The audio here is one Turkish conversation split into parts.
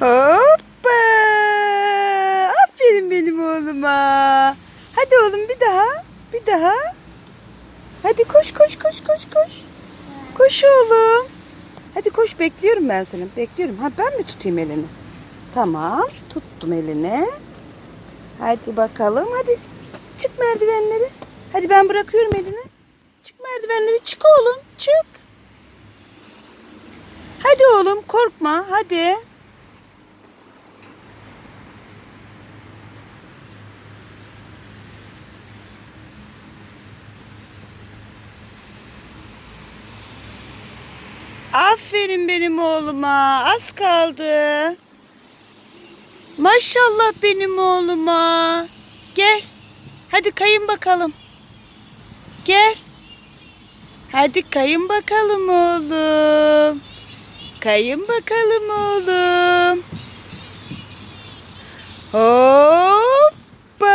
Hoppa. Aferin benim oğluma. Hadi oğlum bir daha. Bir daha. Hadi koş koş koş koş koş. Koş oğlum. Hadi koş bekliyorum ben seni. Bekliyorum. Ha ben mi tutayım elini? Tamam. Tuttum elini. Hadi bakalım. Hadi. Çık merdivenleri. Hadi ben bırakıyorum elini. Çık merdivenleri. Çık oğlum. Çık. Hadi oğlum korkma. Hadi. Aferin benim oğluma. Az kaldı. Maşallah benim oğluma. Gel. Hadi kayın bakalım. Gel. Hadi kayın bakalım oğlum. Kayın bakalım oğlum. Hoppa.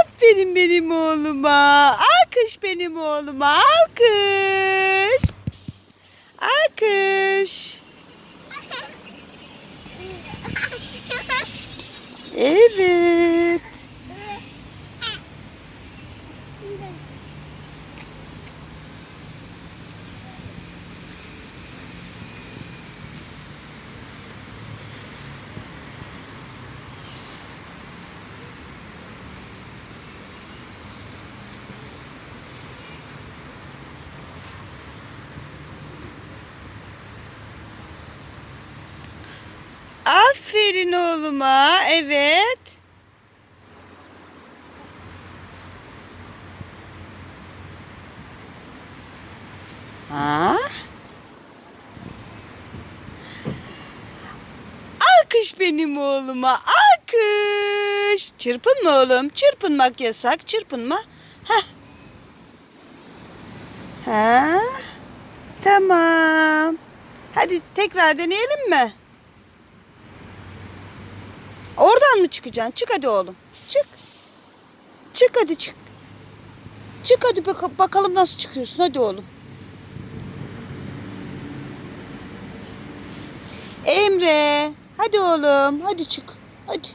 Aferin benim oğluma. Alkış benim oğluma. Alkış. Alkış. Evet. Aferin oğluma. Evet. Ha? Alkış benim oğluma. Alkış. Çırpınma oğlum. Çırpınmak yasak. Çırpınma. Heh. Ha? Tamam. Hadi tekrar deneyelim mi? Oradan mı çıkacaksın? Çık hadi oğlum. Çık. Çık hadi çık. Çık hadi bak- bakalım nasıl çıkıyorsun. Hadi oğlum. Emre. Hadi oğlum. Hadi çık. Hadi.